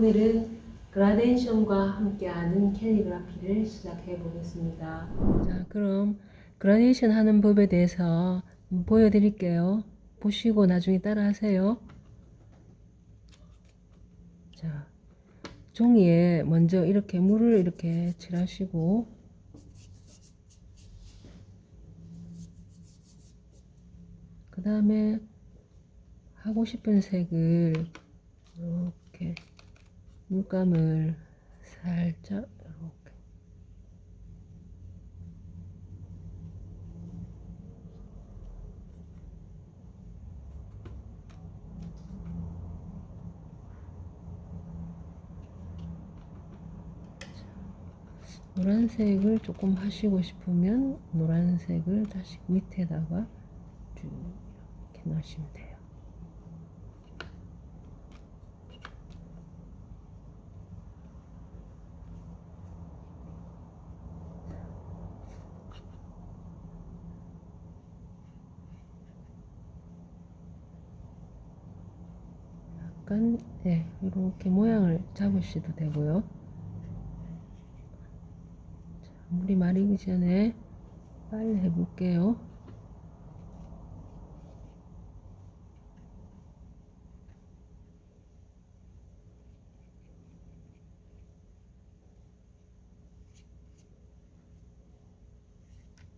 오늘은 그라데이션과 함께하는 캘리그라피를 시작해 보겠습니다. 자, 그럼 그라데이션 하는 법에 대해서 보여드릴게요. 보시고 나중에 따라하세요. 자, 종이에 먼저 이렇게 물을 이렇게 칠하시고 그 다음에 하고 싶은 색을 이렇게 물감을 살짝 이렇게 노란색을 조금 하시고 싶으면 노란색을 다시 밑에다가 쭉 이렇게 넣으시면 돼요. 약간 네, 이렇게 모양을 잡으셔도 되고요. 자, 물이 마르기 전에 빨리 해볼게요.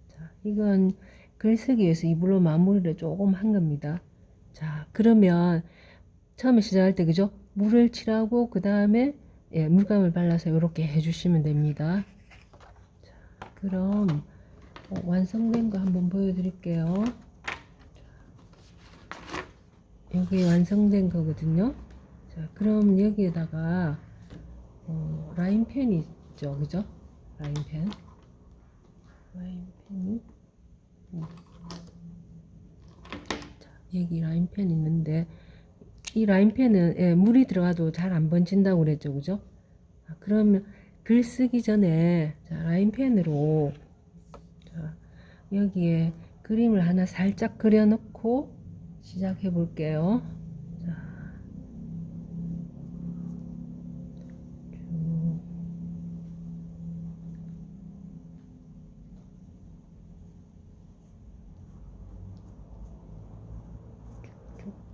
자, 이건 글쓰기 위해서 이불로 마무리를 조금 한 겁니다. 자, 그러면 처음에 시작할 때 그죠? 물을 칠하고 그 다음에 예, 물감을 발라서 이렇게 해주시면 됩니다. 자, 그럼 어, 완성된 거 한번 보여드릴게요. 여기 완성된 거거든요. 자, 그럼 여기에다가 어, 라인펜이 있죠, 그죠? 라인펜. 라인펜이 음. 자, 여기 라인펜 있는데 이 라인펜은 예, 물이 들어가도 잘 안 번진다고 그랬죠, 그죠? 아, 그러면 글 쓰기 전에 자, 라인펜으로 자, 여기에 그림을 하나 살짝 그려 놓고 시작해 볼게요.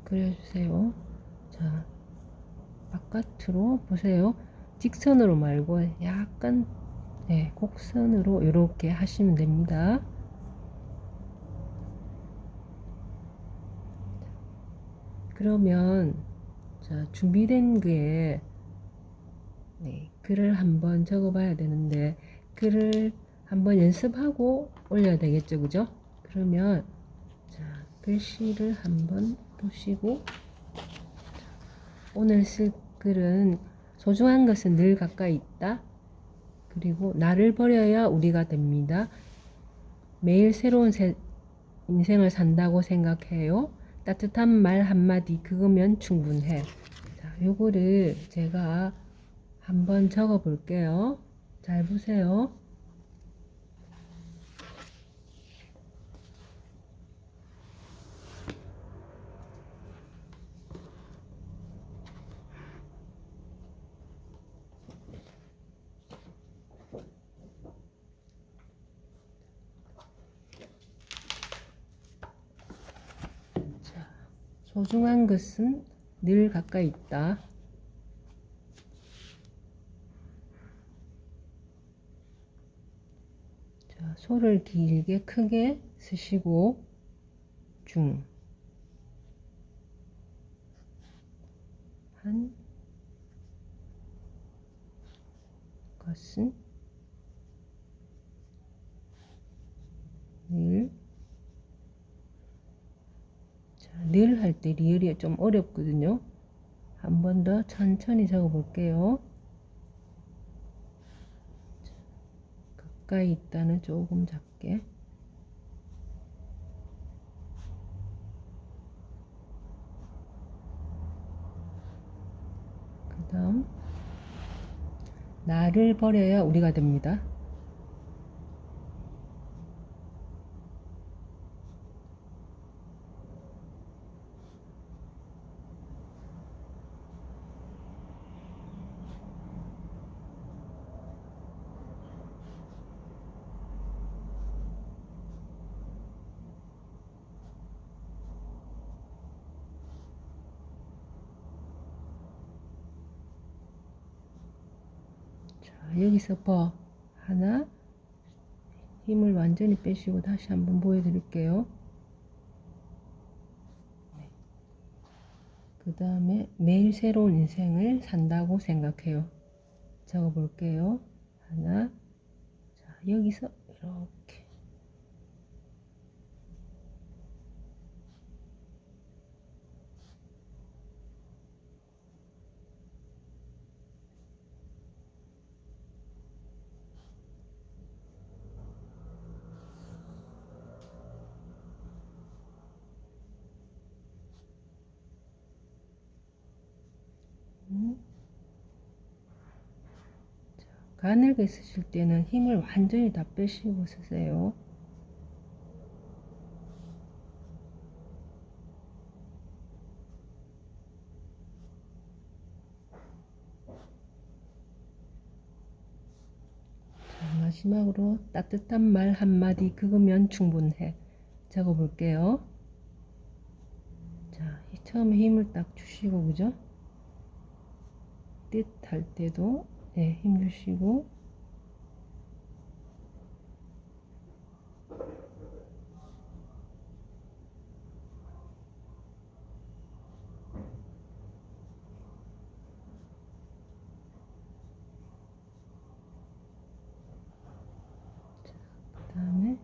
그려주세요. 자, 바깥으로 보세요. 직선으로 말고 약간 네, 곡선으로 이렇게 하시면 됩니다. 그러면 자, 준비된 게 네, 글을 한번 적어 봐야 되는데 글을 한번 연습하고 올려야 되겠죠. 그죠? 그러면 자, 글씨를 한번 보시고 오늘 쓸 글은 소중한 것은 늘 가까이 있다. 그리고 나를 버려야 우리가 됩니다. 매일 새로운 새, 인생을 산다고 생각해요. 따뜻한 말 한마디 그거면 충분해. 자, 요거를 제가 한번 적어 볼게요. 잘 보세요. 자, 소중한 것은 늘 가까이 있다. 자, 소를 길게 크게 쓰시고 중. 한 것은 늘 자, 늘 할 때 리을이 좀 어렵거든요. 한 번 더 천천히 적어 볼게요. 가까이 있다는 조금 작게. 그 다음, 나를 버려야 우리가 됩니다. 자, 여기서 버 하나 힘을 완전히 빼시고 다시 한번 보여드릴게요. 그 다음에 매일 새로운 인생을 산다고 생각해요. 적어 볼게요. 하나, 자, 여기서 이렇게. 가늘게 쓰실 때는 힘을 완전히 다 빼시고 쓰세요. 자, 마지막으로 따뜻한 말 한마디 그거면 충분해. 적어 볼게요. 자, 이 처음에 힘을 딱 주시고, 그죠? 뜻 할 때도 네, 힘 주시고 그 다음에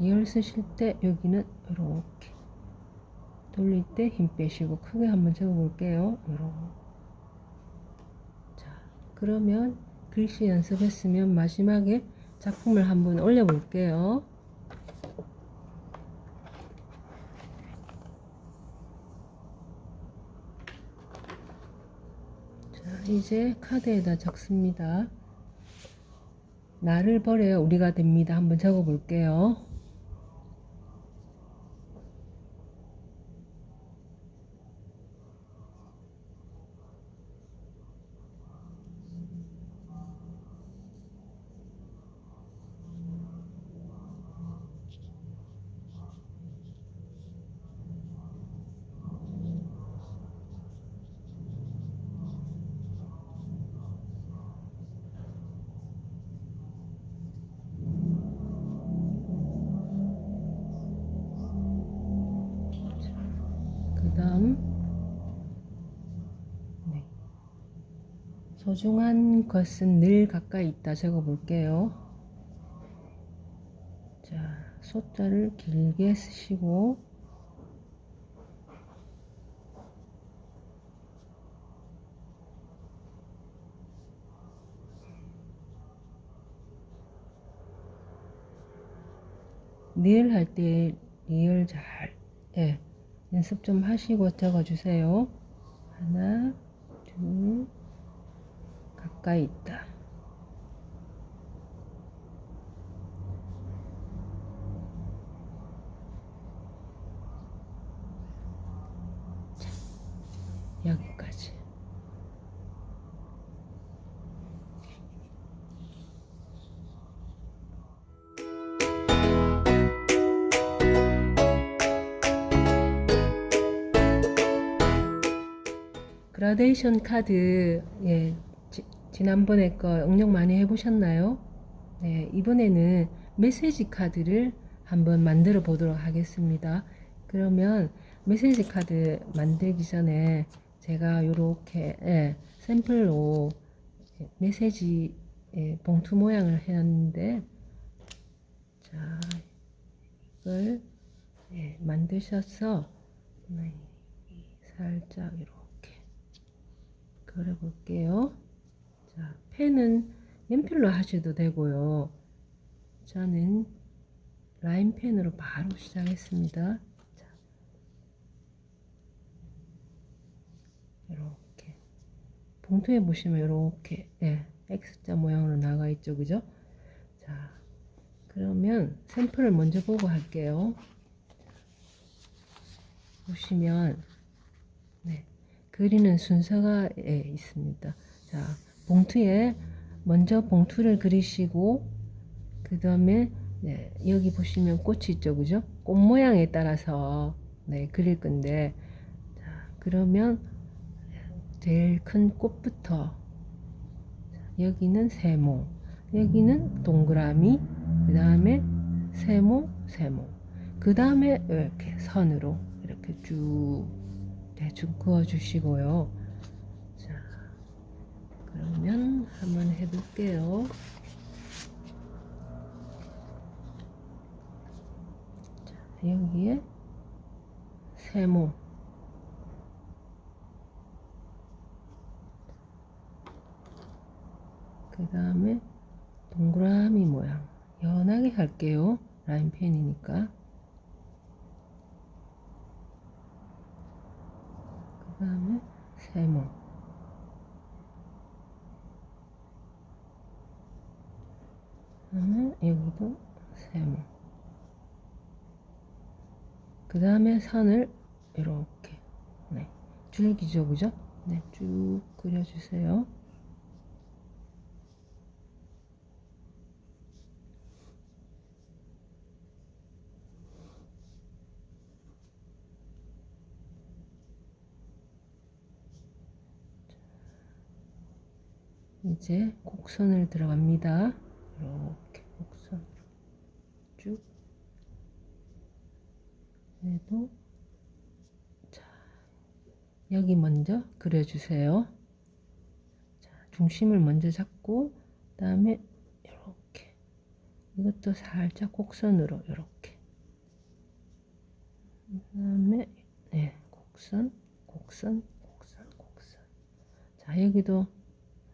리얼 쓰실 때 여기는 이렇게 돌릴 때 힘 빼시고 크게 한번 적어 볼게요. 자, 그러면 글씨 연습했으면 마지막에 작품을 한번 올려 볼게요. 자, 이제 카드에다 적습니다. 나를 버려야 우리가 됩니다. 한번 적어 볼게요. 소중한 것은 늘 가까이 있다 적어 볼게요 자 소자를 길게 쓰시고 리을 할때 리을 잘 예. 연습 좀 하시고 적어주세요. 하나, 둘, 가까이 있다. 자, 여기까지. 그라데이션 카드 예 지, 지난번에 거 응용 많이 해보셨나요? 네 이번에는 메시지 카드를 한번 만들어 보도록 하겠습니다. 그러면 메시지 카드 만들기 전에 제가 이렇게 예, 샘플로 메시지 예, 봉투 모양을 해놨는데 자 이걸 예, 만드셔서 네, 살짝 이렇게 그려 볼게요. 자, 펜은 연필로 하셔도 되고요. 저는 라인 펜으로 바로 시작했습니다. 자, 이렇게 봉투에 보시면 이렇게 예, X자 모양으로 나가 있죠, 그죠? 자, 그러면 샘플을 먼저 보고 할게요. 보시면 네, 그리는 순서가 예, 있습니다. 자, 봉투에 먼저 봉투를 그리시고 그 다음에 네, 여기 보시면 꽃이 있죠, 그죠? 꽃 모양에 따라서 네, 그릴 건데 자, 그러면 제일 큰 꽃부터 자, 여기는 세모, 여기는 동그라미, 그 다음에 세모, 세모, 그 다음에 이렇게 선으로 이렇게 쭉 대충 그어 주시고요. 자, 그러면 한번 해볼게요. 자, 여기에 세모. 그 다음에 동그라미 모양. 연하게 할게요. 라인 펜이니까. 그 다음에 세모. 그다음에 여기도 세모. 그 다음에 선을 이렇게 네. 줄기죠, 그죠? 네, 쭉 그려주세요. 이제 곡선을 들어갑니다. 이렇게 곡선 쭉 해도 자 여기 먼저 그려주세요. 자 중심을 먼저 잡고 그다음에 이렇게. 이것도 살짝 곡선으로 이렇게. 그다음에 네 곡선 곡선 곡선 곡선. 자 여기도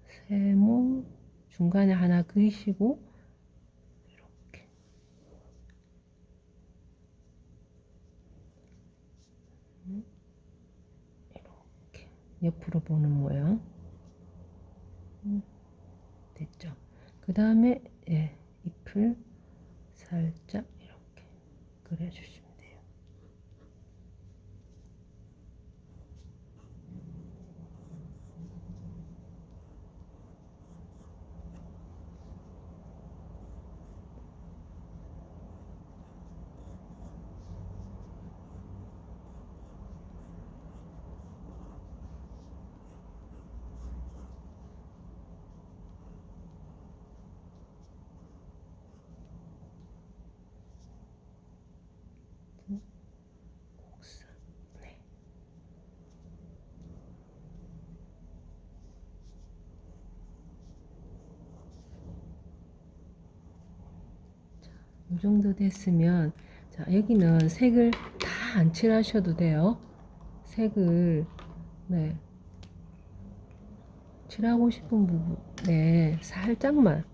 세모 중간에 하나 그리시고 이렇게. 이렇게. 옆으로 보는 모양. 음, 됐죠? 그 다음에 예, 잎을 살짝 이렇게 그려주시면 이 정도 됐으면 자 여기는 색을 다 안 칠하셔도 돼요. 색을 네. 칠하고 싶은 부분에 살짝만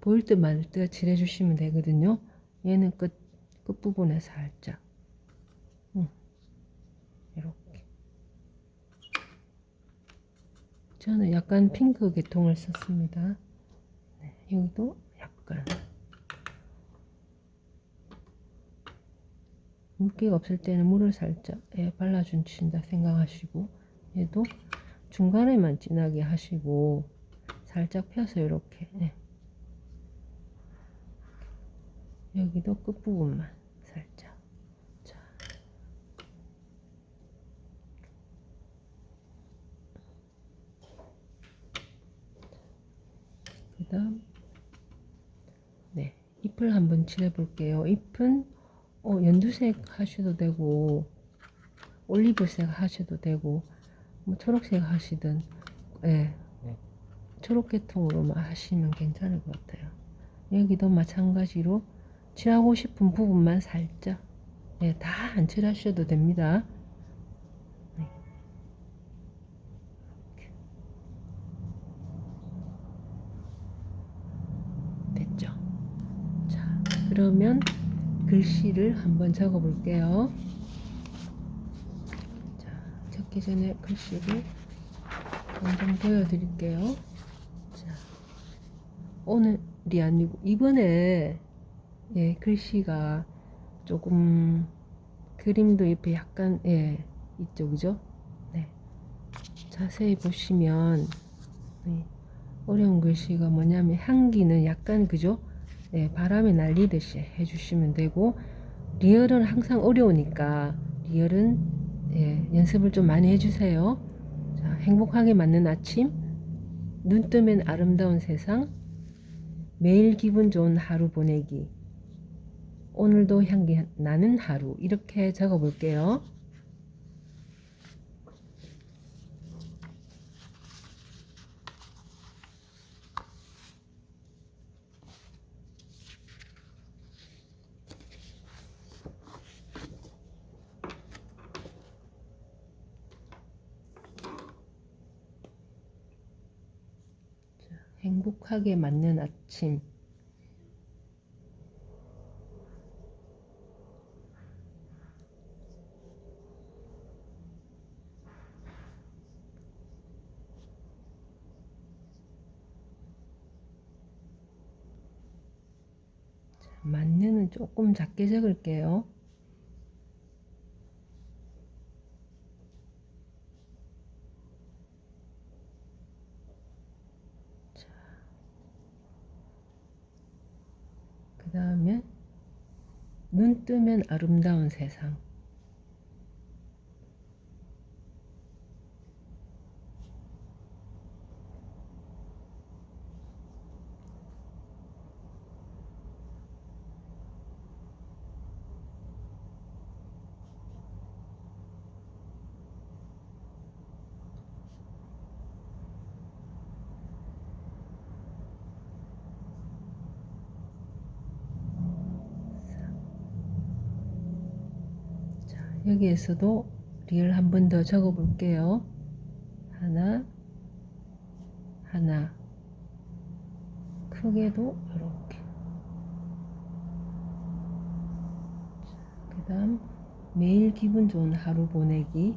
보일 듯 말 듯 칠해 주시면 되거든요. 얘는 끝 끝부분에 살짝. 음, 이렇게. 저는 약간 핑크 계통을 썼습니다. 네, 여기도 약간 물기가 없을 때는 물을 살짝 예, 발라준다 생각하시고 얘도 중간에만 진하게 하시고 살짝 펴서 이렇게 예. 여기도 끝부분만 살짝 자. 그 다음 네 잎을 한번 칠해 볼게요 잎은 어, 연두색 하셔도 되고 올리브색 하셔도 되고 뭐 초록색 하시든 예. 초록 계통으로만 하시면 괜찮을 것 같아요. 여기도 마찬가지로 칠하고 싶은 부분만 살짝 예, 다 안 칠하셔도 됩니다. 네. 됐죠? 자 그러면 글씨를 한번 적어 볼게요. 자, 적기 전에 글씨를 한번 보여드릴게요. 자, 오늘이 아니고 이번에 예, 글씨가 조금 그림도 옆에 약간 예, 그죠? 네. 자세히 보시면 네, 어려운 글씨가 뭐냐면 향기는 약간 그죠? 네, 바람에 날리듯이 해주시면 되고 리얼은 항상 어려우니까 리얼은 예, 연습을 좀 많이 해주세요. 자, 행복하게 맞는 아침, 눈 뜨면 아름다운 세상, 매일 기분 좋은 하루 보내기, 오늘도 향기 나는 하루 이렇게 적어 볼게요. 행복하게 맞는 아침. 자, 맞는은 조금 작게 적을게요. 그 다음에 눈 뜨면 아름다운 세상. 여기에서도 리을 한 번 더 적어 볼게요. 하나, 하나. 크게도 이렇게. 그 다음, 매일 기분 좋은 하루 보내기.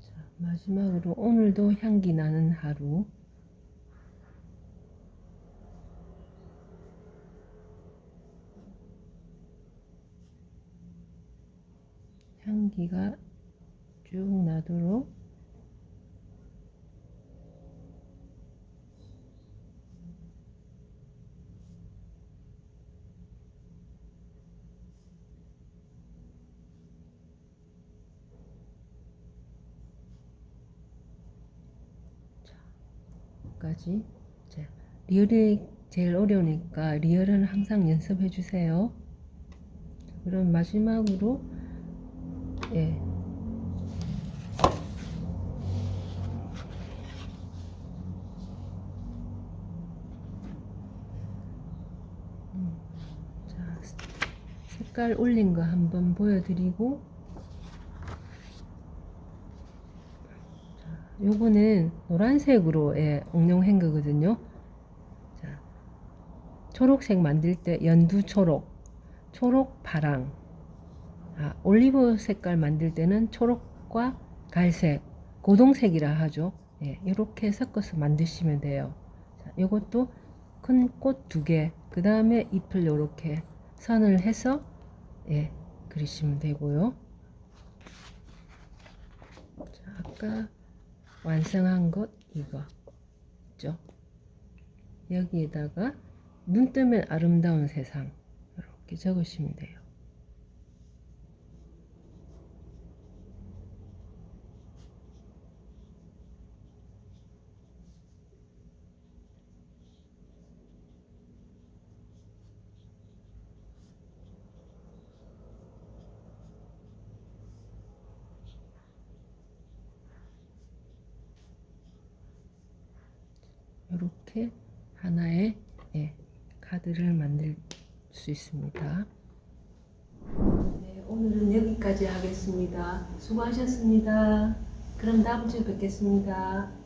자, 마지막으로 오늘도 향기 나는 하루. 향기가 쭉 나도록 까지 자, 리얼이 제일 어려우니까 리얼은 항상 연습해 주세요. 그럼 마지막으로 예. 음, 자, 색깔 올린 거 한번 보여드리고 요거는 노란색으로 예, 응용한 거거든요. 자, 초록색 만들 때 연두 초록, 초록 파랑. 아, 올리브 색깔 만들 때는 초록과 갈색, 고동색이라 하죠. 예, 이렇게 섞어서 만드시면 돼요. 자, 요것도 큰 꽃 두 개, 그 다음에 잎을 요렇게 선을 해서 예, 그리시면 되고요. 자, 아까 완성한 것 이거 있죠? 여기에다가 눈 뜨면 아름다운 세상 이렇게 적으시면 돼요. 이렇게 하나의 예, 카드를 만들 수 있습니다. 네, 오늘은 여기까지 하겠습니다. 수고하셨습니다. 그럼 다음 주에 뵙겠습니다.